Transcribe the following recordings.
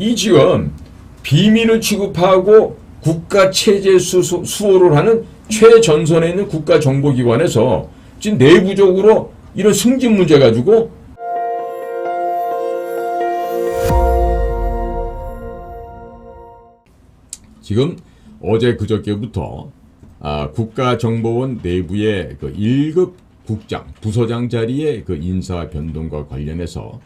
이 지금 비밀을 취급하고 국가 체제 수, 수호를 하는 최전선에 있는 국가정보기관에서 지금 내부적으로 이런 승진 문제 가지고 지금 어제 그저께부터 아, 국가정보원 내부의 그 1급 국장, 부서장 자리의 그 인사 변동과 관련해서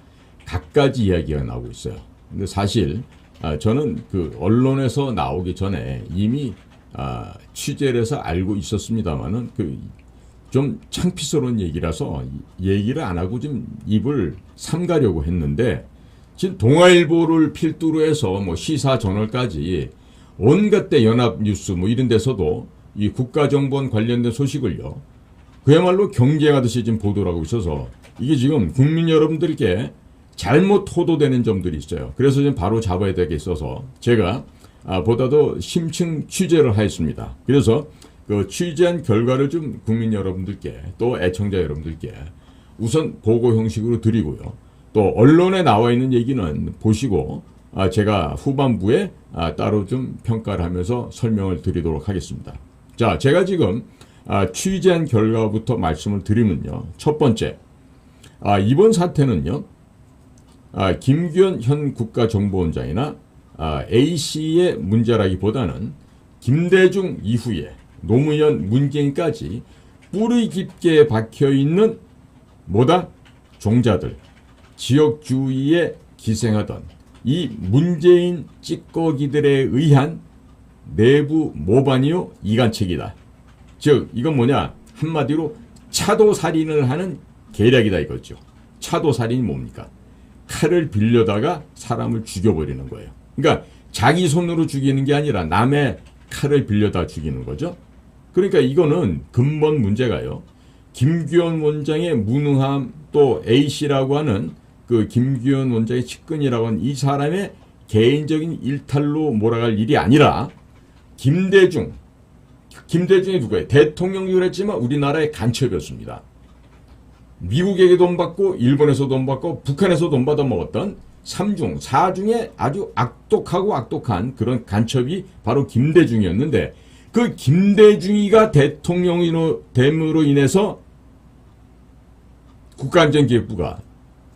갖가지 이야기가 나오고 있어요. 근데 사실 아, 저는 그 언론에서 나오기 전에 이미 아, 취재를 해서 알고 있었습니다만은 그 좀 창피스러운 얘기라서 얘기를 안 하고 좀 입을 삼가려고 했는데 지금 동아일보를 필두로 해서 뭐 시사 저널까지 온갖 때 연합뉴스 뭐 이런 데서도 이 국가정보원 관련된 소식을요 그야말로 경쟁하듯이 지금 보도를 하고 있어서 이게 지금 국민 여러분들께 잘못 호도되는 점들이 있어요. 그래서 지금 바로 잡아야 되겠어서 제가 아, 보다도 심층 취재를 하였습니다. 그래서 그 취재한 결과를 좀 국민 여러분들께 또 애청자 여러분들께 우선 보고 형식으로 드리고요. 또 언론에 나와 있는 얘기는 보시고 아, 제가 후반부에 아, 따로 좀 평가를 하면서 설명을 드리도록 하겠습니다. 자, 제가 지금 취재한 결과부터 말씀을 드리면요. 첫 번째, 이번 사태는요. 김규현 현 국가정보원장이나 A씨의 문제라기보다는 김대중 이후에 노무현 문재인까지 뿌리 깊게 박혀 있는 뭐다 종자들 지역주의에 기생하던 이 문재인 찌꺼기들에 의한 내부 모반이요 이간책이다. 즉 이건 뭐냐 한마디로 차도살인을 하는 계략이다 이거죠. 차도살인이 뭡니까? 칼을 빌려다가 사람을 죽여버리는 거예요. 그러니까 자기 손으로 죽이는 게 아니라 남의 칼을 빌려다 죽이는 거죠. 그러니까 이거는 근본 문제가요. 김규현 원장의 무능함 또 A씨라고 하는 그 김규현 원장의 측근이라고 하는 이 사람의 개인적인 일탈로 몰아갈 일이 아니라 김대중, 김대중이 누구예요? 대통령이라 했지만 우리나라의 간첩이었습니다. 미국에게 돈 받고 일본에서 돈 받고 북한에서 돈 받아 먹었던 3중, 4중에 아주 악독하고 악독한 그런 간첩이 바로 김대중이었는데 그 김대중이가 대통령으로 됨으로 인해서 국가안전기획부가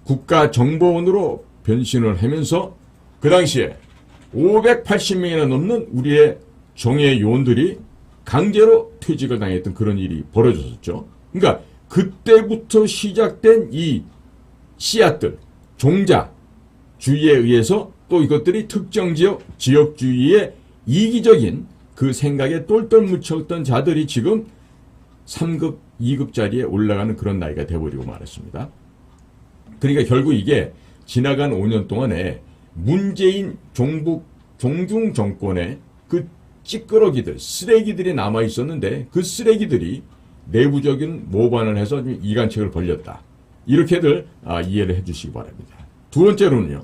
국가정보원으로 변신을 하면서 그 당시에 580명이나 넘는 우리의 정예 요원들이 강제로 퇴직을 당했던 그런 일이 벌어졌었죠. 그러니까 그때부터 시작된 이 씨앗들, 종자, 주의에 의해서 또 이것들이 특정 지역, 지역주의의 이기적인 그 생각에 똘똘 묻혔던 자들이 지금 3급, 2급 자리에 올라가는 그런 나이가 돼버리고 말았습니다. 그러니까 결국 이게 지나간 5년 동안에 문재인 종북 종중 정권의 그 찌끄러기들, 쓰레기들이 남아 있었는데 그 쓰레기들이 내부적인 모반을 해서 이간책을 벌렸다. 이렇게들 아, 이해를 해주시기 바랍니다. 두 번째로는요.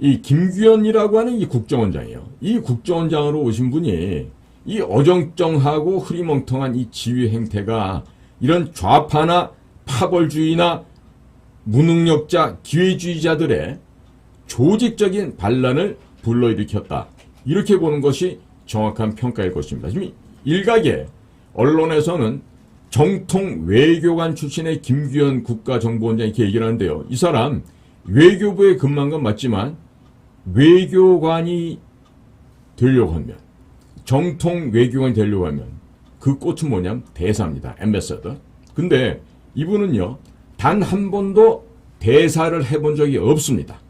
이 김규현이라고 하는 이 국정원장이에요. 이 국정원장으로 오신 분이 이 어정쩡하고 흐리멍텅한 이 지휘 행태가 이런 좌파나 파벌주의나 무능력자, 기회주의자들의 조직적인 반란을 불러일으켰다. 이렇게 보는 것이 정확한 평가일 것입니다. 지금 일각의 언론에서는 정통 외교관 출신의 김규현 국가정보원장이 이렇게 얘기를 하는데요. 이 사람 외교부에 근무한 건 맞지만 외교관이 되려고 하면 정통 외교관이 되려고 하면 그 꽃은 뭐냐면 대사입니다. 엠베서더. 근데 이분은요. 단 한 번도 대사를 해본 적이 없습니다.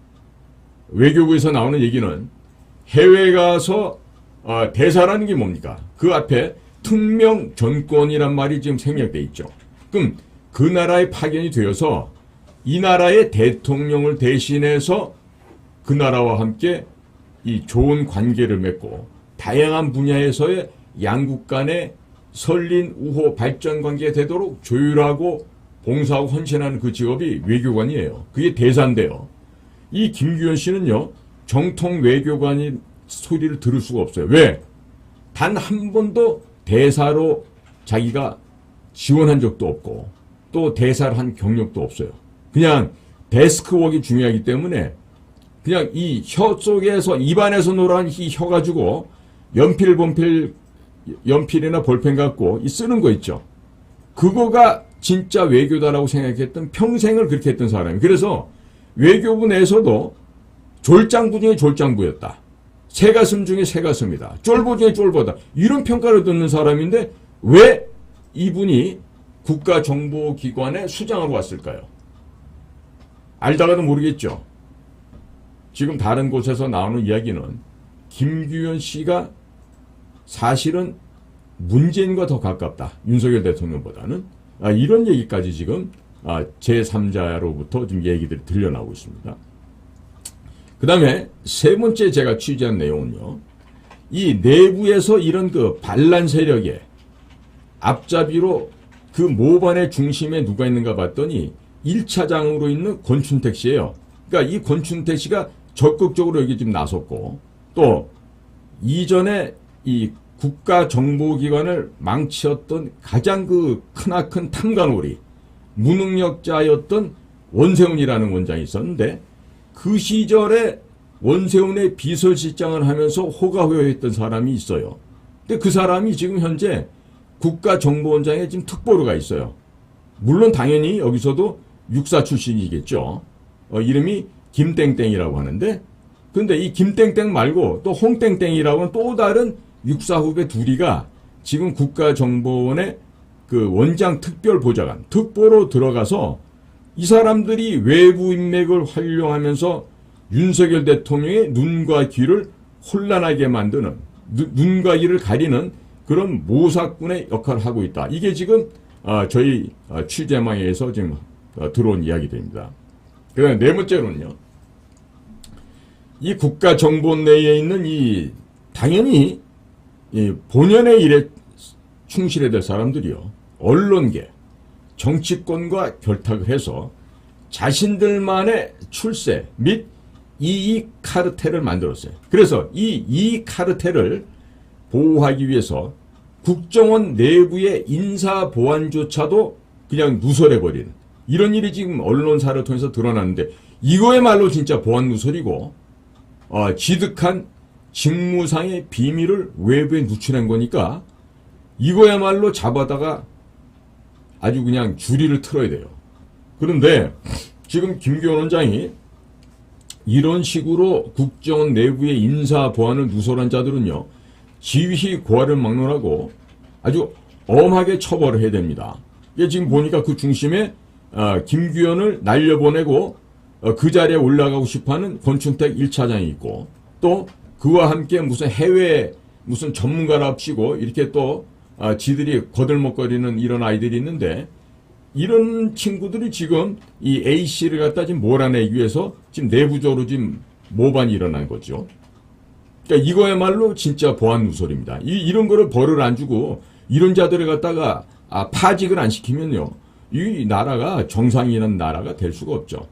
외교부에서 나오는 얘기는 해외 가서 어, 대사라는 게 뭡니까? 그 앞에 특명 전권이란 말이 지금 생략돼 있죠. 그럼 그 나라에 파견이 되어서 이 나라의 대통령을 대신해서 그 나라와 함께 이 좋은 관계를 맺고 다양한 분야에서의 양국 간의 설린 우호 발전 관계가 되도록 조율하고 봉사하고 헌신하는 그 직업이 외교관이에요. 그게 대사인데요. 이 김규현 씨는요, 정통 외교관인 소리를 들을 수가 없어요. 왜? 단 한 번도 대사로 자기가 지원한 적도 없고 또 대사를 한 경력도 없어요. 그냥 데스크웍이 중요하기 때문에 그냥 이 혀 속에서 입안에서 놀아는 이혀 가지고 연필 본필 연필이나 볼펜 갖고 이 쓰는 거 있죠. 그거가 진짜 외교다라고 생각했던 평생을 그렇게 했던 사람이. 그래서 외교부 내에서도 졸장부 중에 졸장부였다. 새 가슴 중에 새 가슴이다. 쫄보 중에 쫄보다. 이런 평가를 듣는 사람인데 왜 이분이 국가정보기관에 수장하러 왔을까요? 알다가도 모르겠죠. 지금 다른 곳에서 나오는 이야기는 김규현 씨가 사실은 문재인과 더 가깝다. 윤석열 대통령보다는. 아, 이런 얘기까지 지금 아, 제3자로부터 지금 얘기들이 들려나오고 있습니다. 그 다음에 세 번째 제가 취재한 내용은요. 이 내부에서 이런 그 반란 세력의 앞잡이로 그 모반의 중심에 누가 있는가 봤더니 1차장으로 있는 권춘택 씨예요. 그러니까 이 권춘택 씨가 적극적으로 여기 지금 나섰고 또 이전에 이 국가정보기관을 망치었던 가장 그 크나큰 탐관오리 무능력자였던 원세훈이라는 원장이 있었는데 그 시절에 원세훈의 비서실장을 하면서 호가호여했던 사람이 있어요. 근데 그 사람이 지금 현재 국가정보원장에 지금 특보로 가 있어요. 물론 당연히 여기서도 육사 출신이겠죠. 어, 이름이 김땡땡이라고 하는데 근데 이 김땡땡 말고 또 홍땡땡이라고는 또 다른 육사 후배 둘이가 지금 국가정보원의 그 원장 특별 보좌관 특보로 들어가서 이 사람들이 외부 인맥을 활용하면서 윤석열 대통령의 눈과 귀를 혼란하게 만드는 눈과 귀를 가리는 그런 모사꾼의 역할을 하고 있다. 이게 지금 아, 저희 아, 취재망에서 지금 아, 들어온 이야기들입니다. 그다음 네 번째로는요. 이 국가 정보 내에 있는 이 당연히 이 본연의 일에 충실해야 될 사람들이요. 언론계, 정치권과 결탁을 해서 자신들만의 출세 및 이익 카르텔을 만들었어요. 그래서 이 이익 카르텔을 보호하기 위해서 국정원 내부의 인사 보안조차도 그냥 누설해버리는 이런 일이 지금 언론사를 통해서 드러났는데 이거야말로 진짜 보안 누설이고 어, 지득한 직무상의 비밀을 외부에 누출한 거니까 이거야말로 잡아다가 아주 그냥 주리를 틀어야 돼요. 그런데 지금 김기현 원장이 이런 식으로 국정원 내부의 인사 보안을 누설한 자들은요. 지휘 고하를 막론하고 아주 엄하게 처벌을 해야 됩니다. 이게 지금 보니까 그 중심에 어, 김규현을 날려보내고 어, 그 자리에 올라가고 싶어하는 권춘택 1차장이 있고 또 그와 함께 무슨 해외 무슨 전문가랍시고 이렇게 또 아, 지들이 거들먹거리는 이런 아이들이 있는데 이런 친구들이 지금 이 A 씨를 갖다 지금 몰아내기 위해서 지금 내부적으로 지금 모반이 일어난 거죠. 그러니까 이거야말로 진짜 보안 누설입니다. 이, 이런 거를 벌을 안 주고 이런 자들을 갖다가 아, 파직을 안 시키면요. 이 나라가 정상이라는 나라가 될 수가 없죠.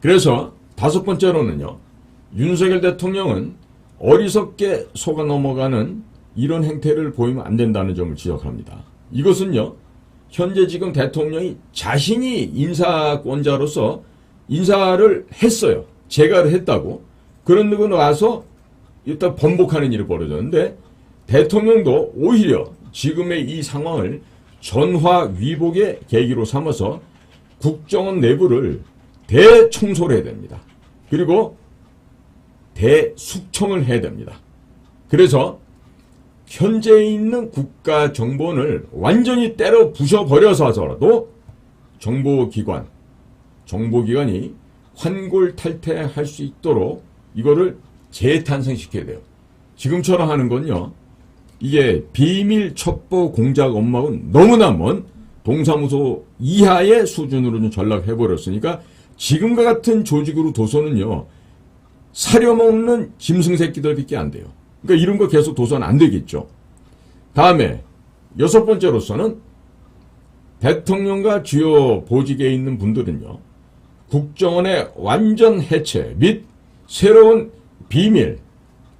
그래서 다섯 번째로는요. 윤석열 대통령은 어리석게 속아 넘어가는 이런 행태를 보이면 안 된다는 점을 지적합니다. 이것은요, 현재 지금 대통령이 자신이 인사권자로서 인사를 했어요. 제가를 했다고. 그런데 와서 일단 번복하는 일이 벌어졌는데 대통령도 오히려 지금의 이 상황을 전화 위복의 계기로 삼아서 국정원 내부를 대청소를 해야 됩니다. 그리고 대숙청을 해야 됩니다. 그래서 현재 있는 국가 정보원을 완전히 때려 부셔버려서 하더라도 정보기관, 정보기관이 환골탈태할 수 있도록 이거를 재탄생시켜야 돼요. 지금처럼 하는 건요. 이게 비밀 첩보 공작 업무하고는 너무나 먼 동사무소 이하의 수준으로 전락해버렸으니까 지금과 같은 조직으로 도서는요. 사려먹는 짐승 새끼들밖에 안 돼요. 그러니까 이런 거 계속 도서는 안 되겠죠. 다음에 여섯 번째로서는 대통령과 주요 보직에 있는 분들은요. 국정원의 완전 해체 및 새로운 비밀,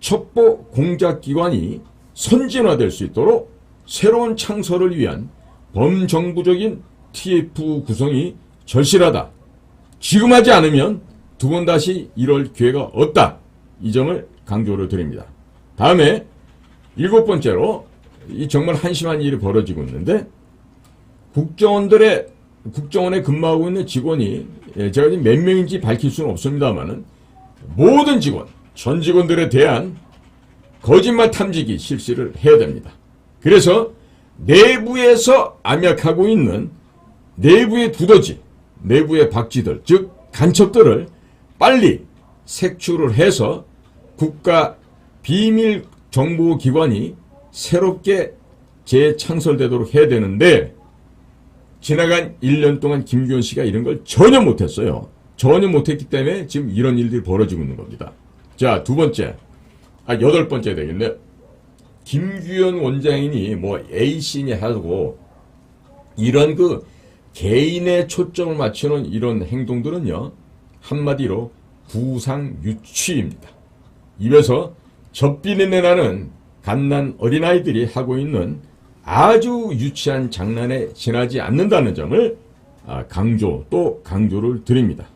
첩보 공작기관이 선진화될 수 있도록 새로운 창설을 위한 범정부적인 TF 구성이 절실하다. 지금 하지 않으면 두 번 다시 이럴 기회가 없다. 이 점을 강조를 드립니다. 다음에 일곱 번째로 이 정말 한심한 일이 벌어지고 있는데 국정원들의 국정원에 근무하고 있는 직원이 예, 제가 지금 몇 명인지 밝힐 수는 없습니다만은 모든 직원, 전 직원들에 대한 거짓말 탐지기 실시를 해야 됩니다. 그래서 내부에서 암약하고 있는 내부의 두더지, 내부의 박쥐들, 즉 간첩들을 빨리 색출을 해서 국가 비밀 정보 기관이 새롭게 재창설되도록 해야 되는데 지나간 1년 동안 김규현 씨가 이런 걸 전혀 못했어요. 전혀 못했기 때문에 지금 이런 일들이 벌어지고 있는 겁니다. 자, 두 번째. 아, 여덟 번째 되겠네. 김규현 원장이니 뭐 A씨니 하고 이런 그 개인의 초점을 맞추는 이런 행동들은요. 한마디로 구상 유취입니다. 입에서 젖비린내 나는 갓난 어린아이들이 하고 있는 아주 유치한 장난에 지나지 않는다는 점을 아, 강조 또 강조를 드립니다.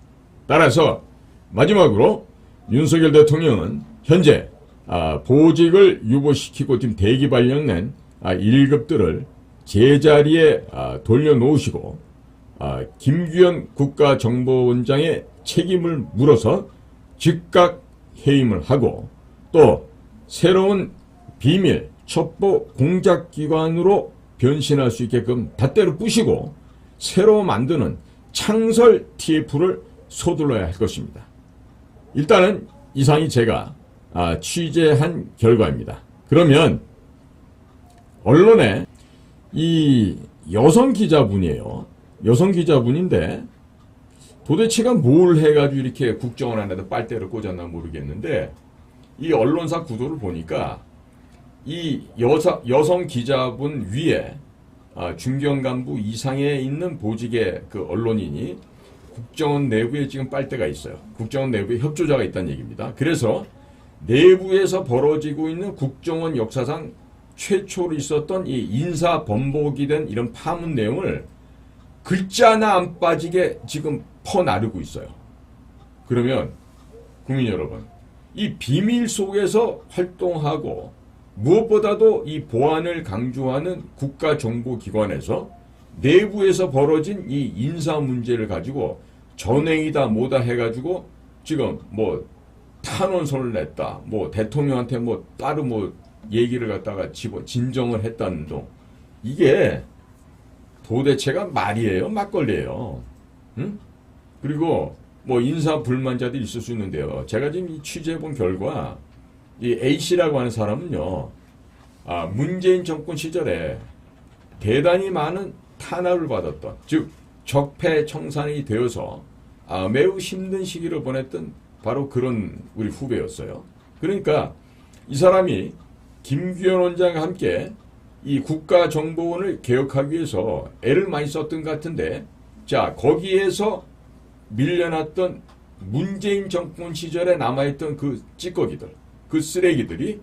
따라서 마지막으로 윤석열 대통령은 현재 아, 보직을 유보시키고 지금 대기 발령낸 아, 1급들을 제자리에 아, 돌려놓으시고 아, 김규현 국가정보원장의 책임을 물어서 즉각 해임을 하고 또 새로운 비밀 첩보 공작기관으로 변신할 수 있게끔 닷대로 부시고 새로 만드는 창설 TF를 서둘러야 할 것입니다. 일단은 이상이 제가 아, 취재한 결과입니다. 그러면 언론에 이 여성 기자분이에요. 여성 기자분인데 도대체가 뭘 해가지고 이렇게 국정원 안에다 빨대를 꽂았나 모르겠는데 이 언론사 구도를 보니까 이 여사, 여성 기자분 위에 아, 중견 간부 이상에 있는 보직의 그 언론인이 국정원 내부에 지금 빨대가 있어요. 국정원 내부에 협조자가 있다는 얘기입니다. 그래서 내부에서 벌어지고 있는 국정원 역사상 최초로 있었던 이 인사 번복이 된 이런 파문 내용을 글자 하나 안 빠지게 지금 퍼나르고 있어요. 그러면 국민 여러분, 이 비밀 속에서 활동하고 무엇보다도 이 보안을 강조하는 국가정보기관에서 내부에서 벌어진 이 인사 문제를 가지고 전행이다 뭐다 해가지고 지금 뭐 탄원서를 냈다 뭐 대통령한테 뭐 따로 뭐 얘기를 갖다가 집어 진정을 했다는 둥. 이게 도대체가 말이에요? 막걸리예요? 응? 그리고 뭐 인사 불만자들이 있을 수 있는데요 제가 지금 이 취재해 본 결과 이 A씨라고 하는 사람은요, 아, 문재인 정권 시절에 대단히 많은 탄압을 받았던, 즉, 적폐 청산이 되어서 아, 매우 힘든 시기를 보냈던 바로 그런 우리 후배였어요. 그러니까 이 사람이 김규현 원장과 함께 이 국가정보원을 개혁하기 위해서 애를 많이 썼던 것 같은데, 자, 거기에서 밀려났던 문재인 정권 시절에 남아있던 그 찌꺼기들, 그 쓰레기들이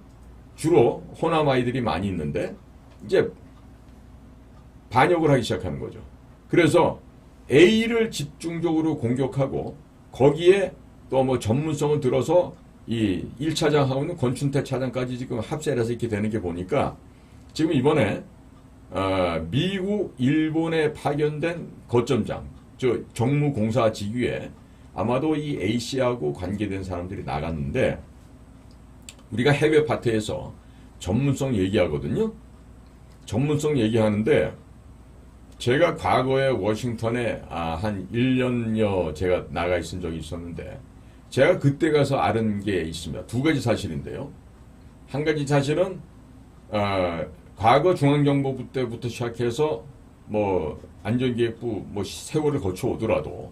주로 호남 아이들이 많이 있는데 이제 반역을 하기 시작하는 거죠. 그래서 A를 집중적으로 공격하고 거기에 또 뭐 전문성을 들어서 이 1차장하고 있는 권춘태 차장까지 지금 합세를 해서 이렇게 되는 게 보니까 지금 이번에 어, 미국, 일본에 파견된 거점장, 저 정무공사 직위에 아마도 이 A씨하고 관계된 사람들이 나갔는데 우리가 해외 파트에서 전문성 얘기하거든요. 전문성 얘기하는데 제가 과거에 워싱턴에 아, 한 1년여 제가 나가 있은 적이 있었는데 제가 그때 가서 아는 게 있습니다. 두 가지 사실인데요. 한 가지 사실은 어, 과거 중앙정보부 때부터 시작해서 뭐 안전기획부 뭐 세월을 거쳐 오더라도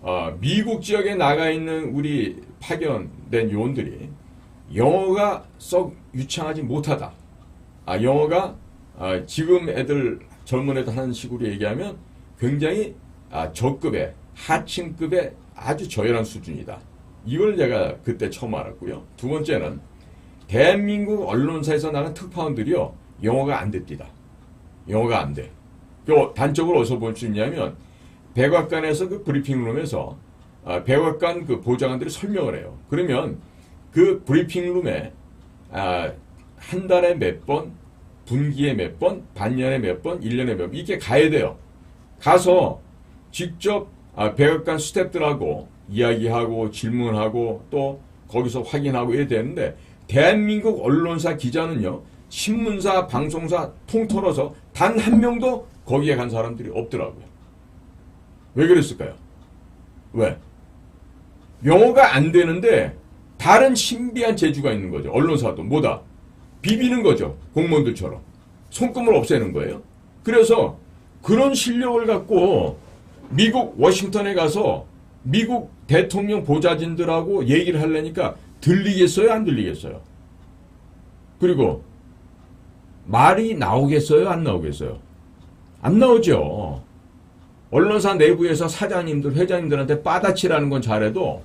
어, 미국 지역에 나가 있는 우리 파견된 요원들이 영어가 썩 유창하지 못하다. 아, 영어가 아, 지금 애들 젊은 애들 하는 식으로 얘기하면 굉장히 아, 저급의 하층급의 아주 저열한 수준이다. 이걸 제가 그때 처음 알았고요. 두 번째는 대한민국 언론사에서 나는 특파원들이요 영어가 안 됩니다. 영어가 안 돼. 그 단적으로 어디서 볼 수 있냐면 백악관에서 그 브리핑룸에서 아, 백악관 그 보좌관들이 설명을 해요. 그러면 그 브리핑룸에 아, 한 달에 몇 번, 분기에 몇 번, 반년에 몇 번, 1년에 몇 번, 이렇게 가야 돼요. 가서 직접 아, 백악관 스탭들하고 이야기하고 질문하고 또 거기서 확인하고 해야 되는데 대한민국 언론사 기자는요 신문사 방송사 통틀어서 단 한 명도 거기에 간 사람들이 없더라고요. 왜 그랬을까요? 왜? 영어가 안 되는데 다른 신비한 재주가 있는 거죠. 언론사도 뭐다? 비비는 거죠. 공무원들처럼. 손금을 없애는 거예요. 그래서 그런 실력을 갖고 미국 워싱턴에 가서 미국 대통령 보좌진들하고 얘기를 하려니까 들리겠어요? 안 들리겠어요? 그리고 말이 나오겠어요? 안 나오겠어요? 안 나오죠. 언론사 내부에서 사장님들, 회장님들한테 빠다치라는 건 잘해도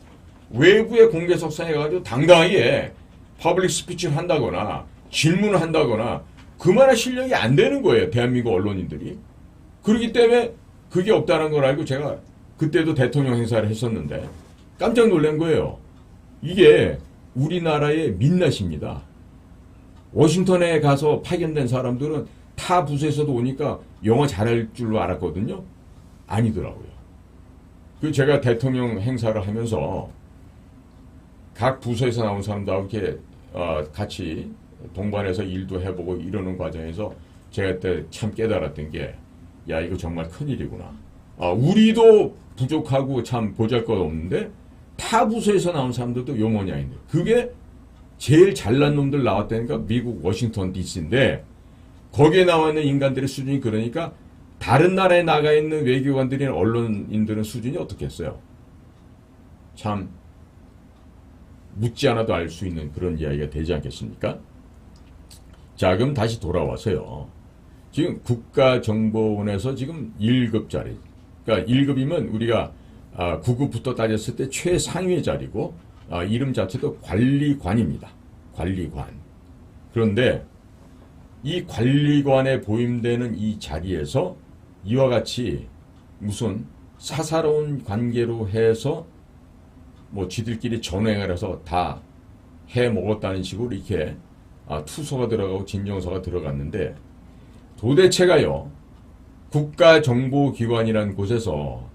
외부의 공개석상에 가지고 당당하게 퍼블릭 스피치를 한다거나 질문을 한다거나 그만한 실력이 안 되는 거예요. 대한민국 언론인들이. 그렇기 때문에 그게 없다는 걸 알고 제가 그때도 대통령 행사를 했었는데 깜짝 놀란 거예요. 이게 우리나라의 민낯입니다. 워싱턴에 가서 파견된 사람들은 타 부서에서도 오니까 영어 잘할 줄로 알았거든요. 아니더라고요. 그 제가 대통령 행사를 하면서 각 부서에서 나온 사람들하고 이렇게 어, 같이 동반해서 일도 해보고 이러는 과정에서 제가 그때 참 깨달았던 게, 야, 이거 정말 큰일이구나. 아, 우리도 부족하고 참 보잘 것 없는데, 타 부서에서 나온 사람들도 요 모양인데, 그게 제일 잘난 놈들 나왔다니까 미국 워싱턴 DC인데, 거기에 나와 있는 인간들의 수준이 그러니까, 다른 나라에 나가 있는 외교관들이나 언론인들은 수준이 어떻겠어요? 참, 묻지 않아도 알 수 있는 그런 이야기가 되지 않겠습니까? 자, 그럼 다시 돌아와서요. 지금 국가정보원에서 지금 1급짜리. 그러니까 1급이면 우리가 아, 9급부터 따졌을 때 최상위 자리고 아, 이름 자체도 관리관입니다. 관리관. 그런데 이 관리관에 보임되는 이 자리에서 이와 같이 무슨 사사로운 관계로 해서 뭐 지들끼리 전횡을 해서 다 해 먹었다는 식으로 이렇게 아, 투서가 들어가고 진정서가 들어갔는데 도대체가요 국가정보기관이라는 곳에서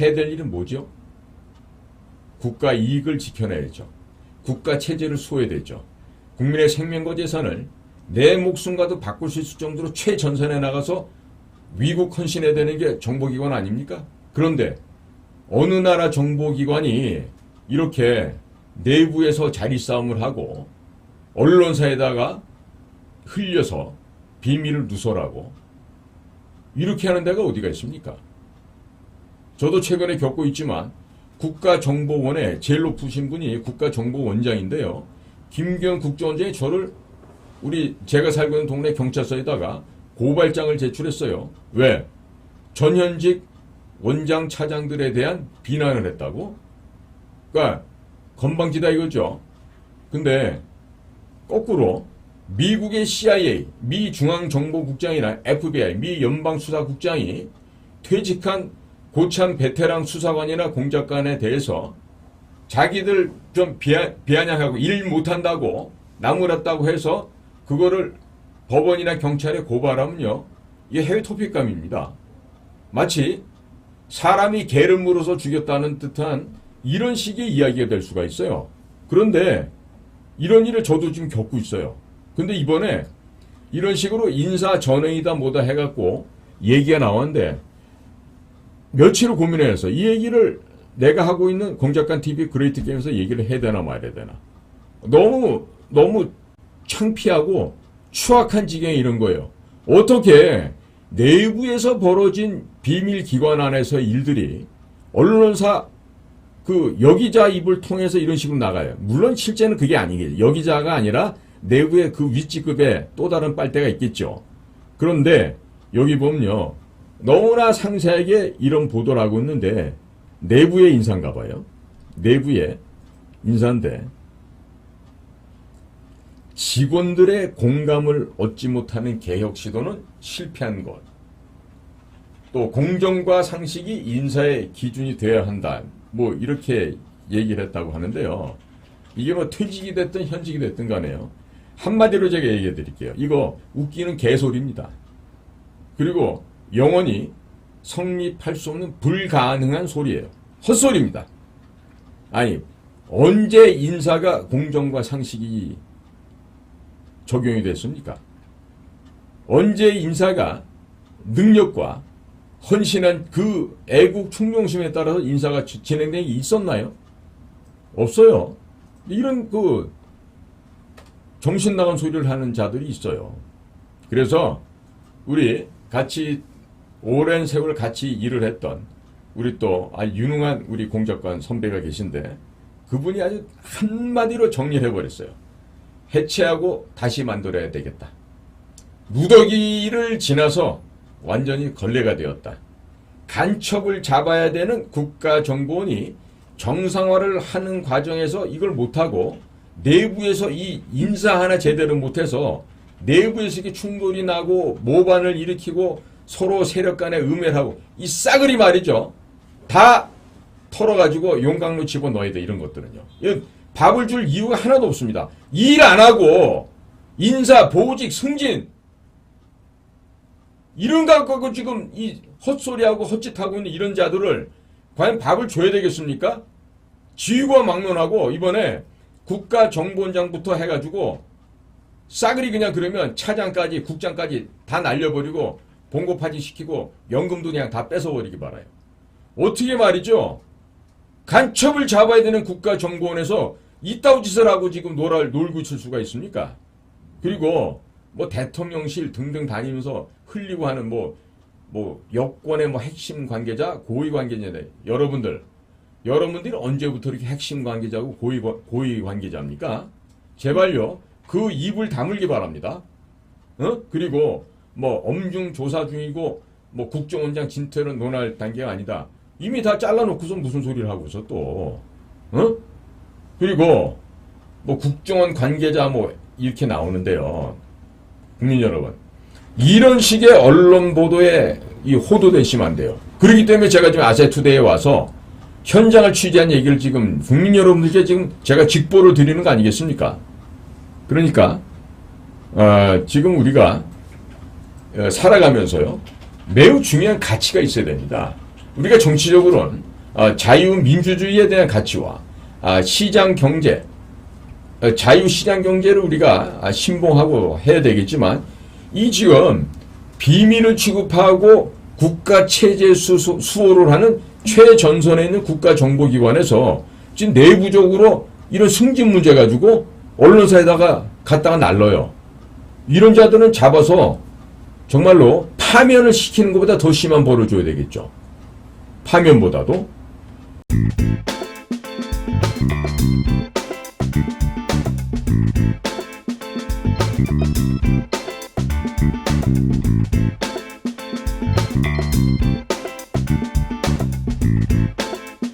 해야 될 일은 뭐죠? 국가 이익을 지켜내야죠. 국가 체제를 수호해야 되죠. 국민의 생명과 재산을 내 목숨과도 바꿀 수 있을 정도로 최전선에 나가서 위국 헌신해야 되는 게 정보기관 아닙니까? 그런데 어느 나라 정보기관이 이렇게 내부에서 자리 싸움을 하고 언론사에다가 흘려서 비밀을 누설하고 이렇게 하는 데가 어디가 있습니까? 저도 최근에 겪고 있지만 국가정보원에 제일 높으신 분이 국가정보원장인데요. 김경 국정원장이 저를 우리 제가 살고 있는 동네 경찰서에다가 고발장을 제출했어요. 왜? 전현직 원장 차장들에 대한 비난을 했다고? 그러니까 건방지다 이거죠. 근데 거꾸로 미국의 CIA, 미 중앙정보국장이나 FBI, 미 연방수사국장이 퇴직한 고참 베테랑 수사관이나 공작관에 대해서 자기들 좀 비아, 비아냥하고 일 못한다고 나무랐다고 해서 그거를 법원이나 경찰에 고발하면요. 이게 해외 토픽감입니다. 마치 사람이 개를 물어서 죽였다는 듯한 이런 식의 이야기가 될 수가 있어요. 그런데 이런 일을 저도 지금 겪고 있어요. 근데 이번에 이런 식으로 인사 전행이다 뭐다 해갖고 얘기가 나왔는데 며칠을 고민해서 이 얘기를 내가 하고 있는 공작관 TV 그레이트 게임에서 얘기를 해야 되나 말아야 되나. 너무, 너무 창피하고 추악한 지경에 이런 거예요. 어떻게 내부에서 벌어진 비밀 기관 안에서 일들이 언론사 그 여기자 입을 통해서 이런 식으로 나가요. 물론 실제는 그게 아니겠죠. 여기자가 아니라 내부의 그 윗직급에 또 다른 빨대가 있겠죠. 그런데 여기 보면요. 너무나 상세하게 이런 보도를 하고 있는데 내부의 인사인가 봐요. 내부의 인사인데 직원들의 공감을 얻지 못하는 개혁 시도는 실패한 것. 또 공정과 상식이 인사의 기준이 되어야 한다. 뭐 이렇게 얘기를 했다고 하는데요. 이게 뭐 퇴직이 됐든 현직이 됐든 간에요. 한마디로 제가 얘기해 드릴게요. 이거 웃기는 개소리입니다. 그리고 영원히 성립할 수 없는 불가능한 소리예요. 헛소리입니다. 아니, 언제 인사가 공정과 상식이 적용이 됐습니까? 언제 인사가 능력과 헌신한 그 애국 충성심에 따라서 인사가 지- 진행된 게 있었나요? 없어요. 이런 그 정신 나간 소리를 하는 자들이 있어요. 그래서 우리 같이 오랜 세월 같이 일을 했던 우리 또 아, 유능한 우리 공작관 선배가 계신데 그분이 아주 한마디로 정리를 해버렸어요. 해체하고 다시 만들어야 되겠다. 무더기를 지나서 완전히 걸레가 되었다. 간첩을 잡아야 되는 국가정보원이 정상화를 하는 과정에서 이걸 못하고 내부에서 이 인사 하나 제대로 못해서 내부에서 이렇게 충돌이 나고 모반을 일으키고 서로 세력 간에 음해하고 이 싸그리 말이죠. 다 털어가지고 용광로 집어넣어야 돼 이런 것들은요. 밥을 줄 이유가 하나도 없습니다. 일 안 하고 인사, 보직, 승진 이런 거 갖고 지금 이 헛소리하고 헛짓하고 있는 이런 자들을 과연 밥을 줘야 되겠습니까? 지휘관 막론하고 이번에 국가정보원장부터 해가지고 싸그리 그냥 그러면 차장까지 국장까지 다 날려버리고 봉고파지 시키고 연금도 그냥 다 뺏어버리기 바라요. 어떻게 말이죠? 간첩을 잡아야 되는 국가정보원에서 이따위 짓을 하고 지금 놀아, 놀고 있을 수가 있습니까? 그리고 뭐 대통령실 등등 다니면서 흘리고 하는 뭐, 뭐 여권의 뭐 핵심 관계자, 고위 관계자들 여러분들 여러분들이 언제부터 이렇게 핵심 관계자고 고위, 관- 고위 관계자입니까? 제발요. 그 입을 다물기 바랍니다. 어? 그리고 뭐 엄중 조사 중이고 뭐 국정원장 진퇴를 논할 단계가 아니다. 이미 다 잘라놓고서 무슨 소리를 하고서 또 어? 그리고 뭐 국정원 관계자 뭐 이렇게 나오는데요. 국민 여러분. 이런 식의 언론 보도에 이 호도되시면 안 돼요. 그렇기 때문에 제가 지금 아세투데이에 와서 현장을 취재한 얘기를 지금 국민 여러분들께 지금 제가 직보를 드리는 거 아니겠습니까? 그러니까 어, 지금 우리가 어, 살아가면서요 매우 중요한 가치가 있어야 됩니다. 우리가 정치적으로는 어, 자유민주주의에 대한 가치와 아, 시장 경제, 어, 자유시장 경제를 우리가 아, 신봉하고 해야 되겠지만 이 지금 비밀을 취급하고 국가 체제 수, 수- 수호를 하는 최전선에 있는 국가정보기관에서 지금 내부적으로 이런 승진 문제 가지고 언론사에다가 갖다가 날려요. 이런 자들은 잡아서 정말로 파면을 시키는 것보다 더 심한 벌을 줘야 되겠죠. 파면보다도. Música